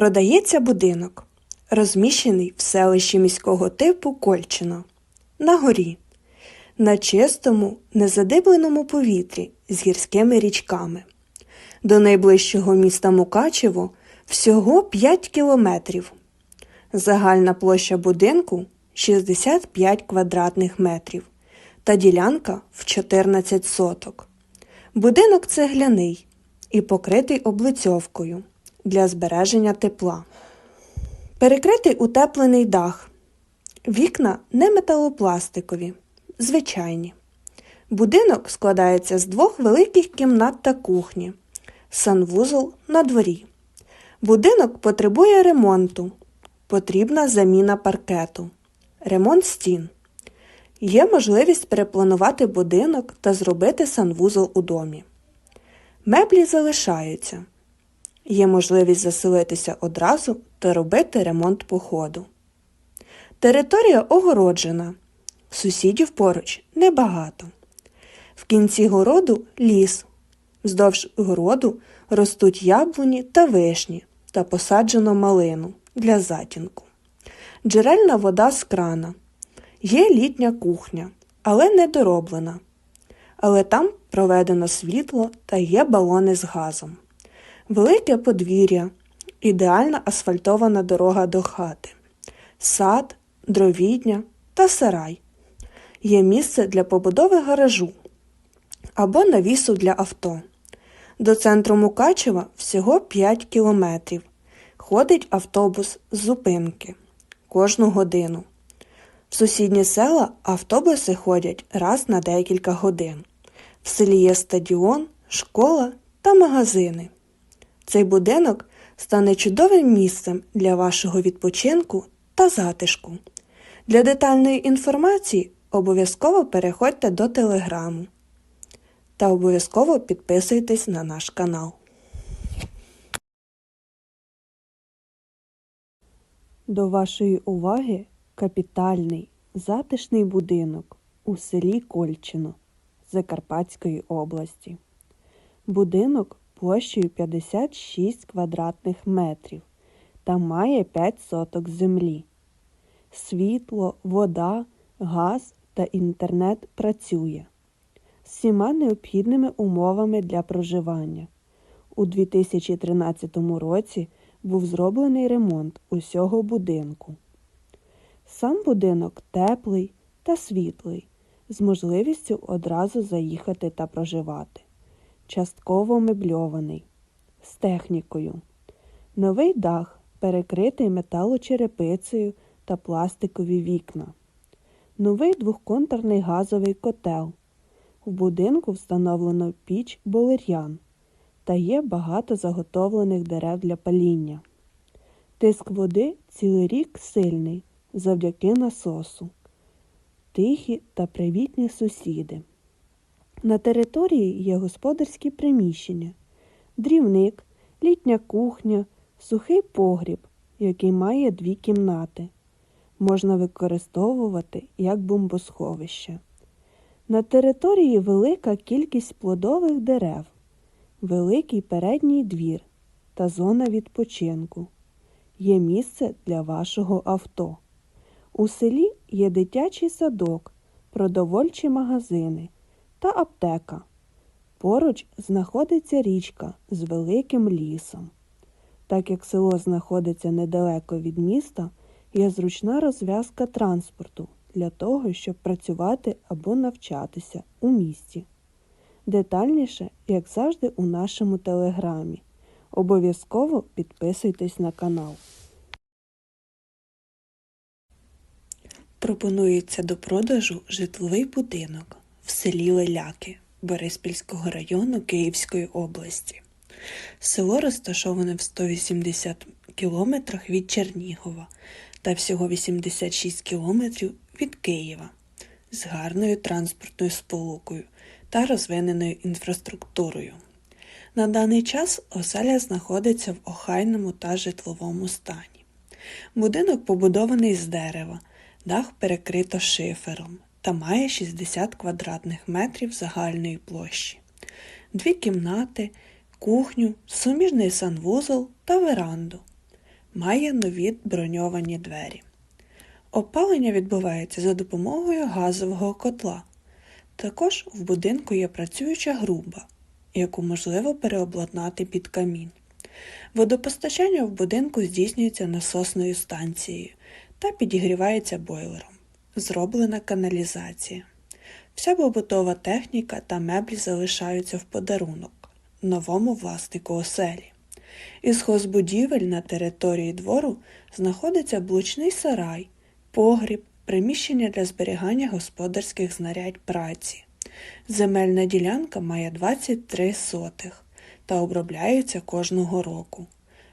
Продається будинок, розміщений в селищі міського типу Кольчино, на горі, на чистому, незадибленому повітрі з гірськими річками. До найближчого міста Мукачево всього 5 кілометрів. Загальна площа будинку 65 квадратних метрів та ділянка в 14 соток. Будинок цегляний і покритий облицьовкою для збереження тепла. Перекритий утеплений дах. Вікна не металопластикові, звичайні. Будинок складається з двох великих кімнат та кухні, санвузол на дворі. Будинок потребує ремонту. Потрібна заміна паркету, ремонт стін. Є можливість перепланувати будинок та зробити санвузол у домі. Меблі залишаються. Є можливість заселитися одразу та робити ремонт по ходу. Територія огороджена. Сусідів поруч небагато. В кінці городу ліс. Вздовж городу ростуть яблуні та вишні та посаджено малину для затінку. Джерельна вода з крана. Є літня кухня, але не дороблена. Але там проведено світло та є балони з газом. Велике подвір'я, ідеальна асфальтована дорога до хати, сад, дровідня та сарай. Є місце для побудови гаражу або навісу для авто. До центру Мукачева всього 5 кілометрів. Ходить автобус з зупинки кожну годину. В сусідні села автобуси ходять раз на декілька годин. В селі є стадіон, школа та магазини. Цей будинок стане чудовим місцем для вашого відпочинку та затишку. Для детальної інформації обов'язково переходьте до телеграму та обов'язково підписуйтесь на наш канал. До вашої уваги капітальний затишний будинок у селі Кольчино Закарпатської області. Будинок площею 56 квадратних метрів та має 5 соток землі. Світло, вода, газ та інтернет працює з всіма необхідними умовами для проживання. У 2013 році був зроблений ремонт усього будинку. Сам будинок теплий та світлий, з можливістю одразу заїхати та проживати. Частково мебльований, з технікою. Новий дах перекритий металочерепицею та пластикові вікна. Новий двохконтурний газовий котел. В будинку встановлено піч болер'ян та є багато заготовлених дерев для паління. Тиск води цілий рік сильний завдяки насосу, тихі та привітні сусіди. На території є господарські приміщення, дрівник, літня кухня, сухий погріб, який має дві кімнати. Можна використовувати як бомбосховище. На території велика кількість плодових дерев, великий передній двір та зона відпочинку. Є місце для вашого авто. У селі є дитячий садок, продовольчі магазини та аптека. Поруч знаходиться річка з великим лісом. Так як село знаходиться недалеко від міста, є зручна розв'язка транспорту для того, щоб працювати або навчатися у місті. Детальніше, як завжди, у нашому телеграмі. Обов'язково підписуйтесь на канал. Пропонується до продажу житловий будинок в селі Леляки Бориспільського району Київської області. Село розташоване в 180 кілометрах від Чернігова та всього 86 кілометрів від Києва з гарною транспортною сполукою та розвиненою інфраструктурою. На даний час оселя знаходиться в охайному та житловому стані. Будинок побудований з дерева, дах перекрито шифером та має 60 квадратних метрів загальної площі, дві кімнати, кухню, суміжний санвузол та веранду. має нові броньовані двері. Опалення відбувається за допомогою газового котла. Також в будинку є працююча груба, яку можливо переобладнати під камінь. Водопостачання в будинку здійснюється насосною станцією та підігрівається бойлером. Зроблена каналізація. Вся побутова техніка та меблі залишаються в подарунок новому власнику оселі. Із хозбудівель на території двору знаходиться блочний сарай, погріб, приміщення для зберігання господарських знарядь праці. Земельна ділянка має 23 сотих та обробляється кожного року.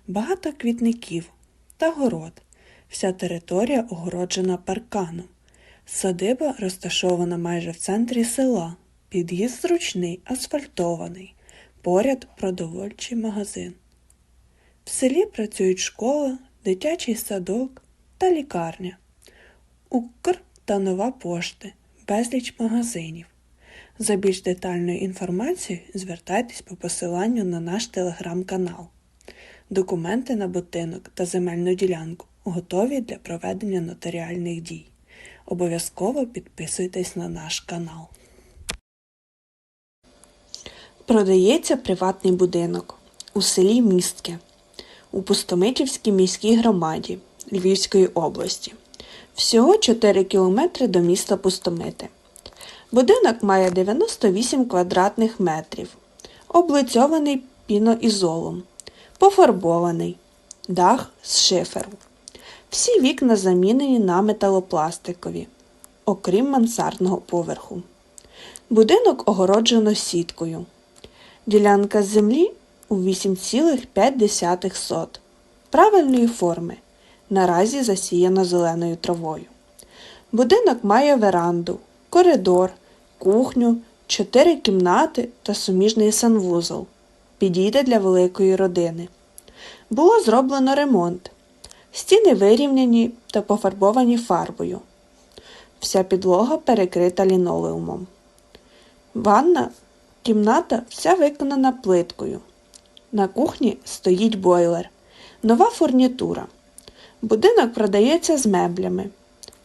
Багато квітників та город. Вся територія огороджена парканом. Садиба розташована майже в центрі села. Під'їзд зручний, асфальтований. Поряд продовольчий магазин. В селі працюють школа, дитячий садок та лікарня. Укр та нова пошти, безліч магазинів. За більш детальною інформацією звертайтесь по посиланню на наш телеграм-канал. Документи на будинок та земельну ділянку готові для проведення нотаріальних дій. Обов'язково підписуйтесь на наш канал. Продається приватний будинок у селі Містке у Пустомитівській міській громаді Львівської області. Всього 4 кілометри до міста Пустомити. Будинок має 98 квадратних метрів, облицьований піноізолом, пофарбований, дах з шиферу. Всі вікна замінені на металопластикові, окрім мансардного поверху. Будинок огороджено сіткою. Ділянка землі у 8,5 сот. Правильної форми. Наразі засіяна зеленою травою. Будинок має веранду, коридор, кухню, чотири кімнати та суміжний санвузол. Підійде для великої родини. Було зроблено ремонт. Стіни вирівняні та пофарбовані фарбою. Вся підлога перекрита лінолеумом. Ванна кімната вся виконана плиткою. На кухні стоїть бойлер, нова фурнітура. Будинок продається з меблями,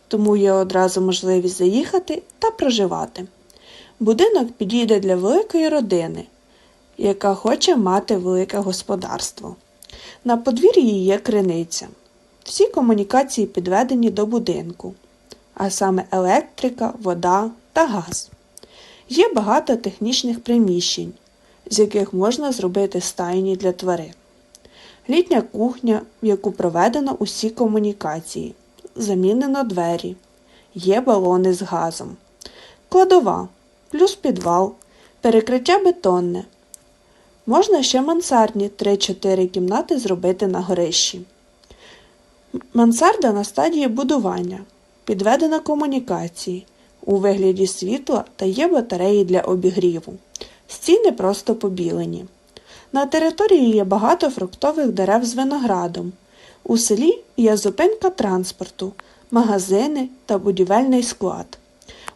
тому є одразу можливість заїхати та проживати. Будинок підійде для великої родини, яка хоче мати велике господарство. На подвір'ї є криниця. Всі комунікації підведені до будинку, а саме електрика, вода та газ. Є багато технічних приміщень, з яких можна зробити стайні для тварин. Літня кухня, в яку проведено усі комунікації, замінено двері, є балони з газом, кладова, плюс підвал, перекриття бетонне. Можна ще мансардні 3-4 кімнати зробити на горищі. Мансарда на стадії будування, підведена комунікації у вигляді світла та є батареї для обігріву. Стіни просто побілені. На території є багато фруктових дерев з виноградом. У селі є зупинка транспорту, магазини та будівельний склад.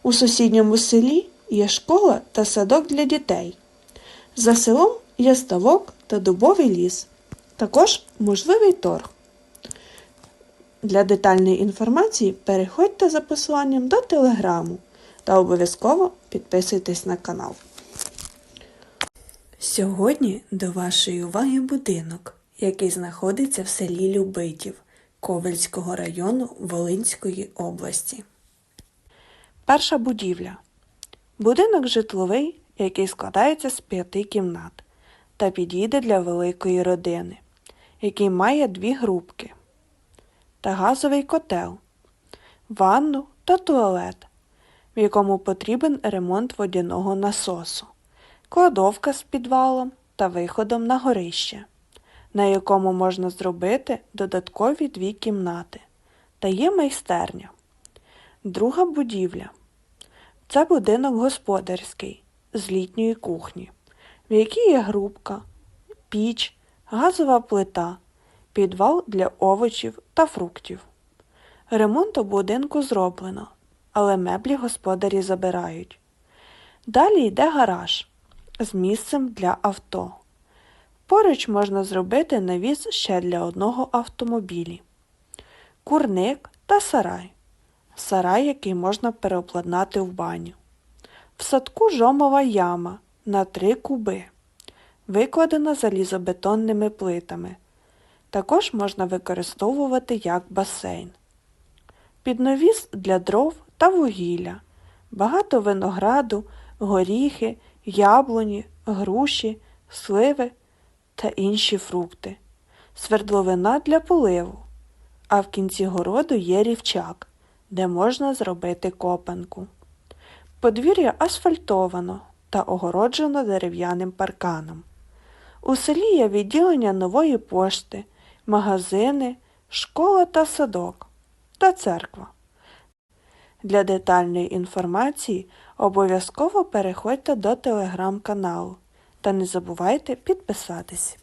У сусідньому селі є школа та садок для дітей. За селом є ставок та дубовий ліс. Також можливий торг. Для детальної інформації переходьте за посиланням до телеграму та обов'язково підписуйтесь на канал. Сьогодні до вашої уваги будинок, який знаходиться в селі Любитів Ковельського району Волинської області. Перша будівля. Будинок житловий, який складається з п'яти кімнат та підійде для великої родини, який має дві грубки та газовий котел, ванну та туалет, в якому потрібен ремонт водяного насосу кладовка з підвалом та виходом на горище, на якому можна зробити додаткові дві кімнати, та є майстерня. Друга будівля це будинок господарський з літньої кухні, в якій є грубка, піч, газова плита, підвал для овочів та фруктів. Ремонт у будинку зроблено, але меблі господарі забирають. Далі йде гараж, з місцем для авто. Поруч можна зробити навіс ще для одного автомобілі. Курник та сарай. Сарай, який можна переобладнати в баню. В садку жомова яма на три куби, викладена залізобетонними плитами. Також можна використовувати як басейн. Підновіс для дров та вугілля, багато винограду, горіхи, яблуні, груші, сливи та інші фрукти, свердловина для поливу, а в кінці городу є рівчак, де можна зробити копанку. Подвір'я асфальтовано та огороджено дерев'яним парканом. У селі є відділення нової пошти, магазини, школа та садок та церква. Для детальної інформації обов'язково переходьте до телеграм-каналу та не забувайте підписатись.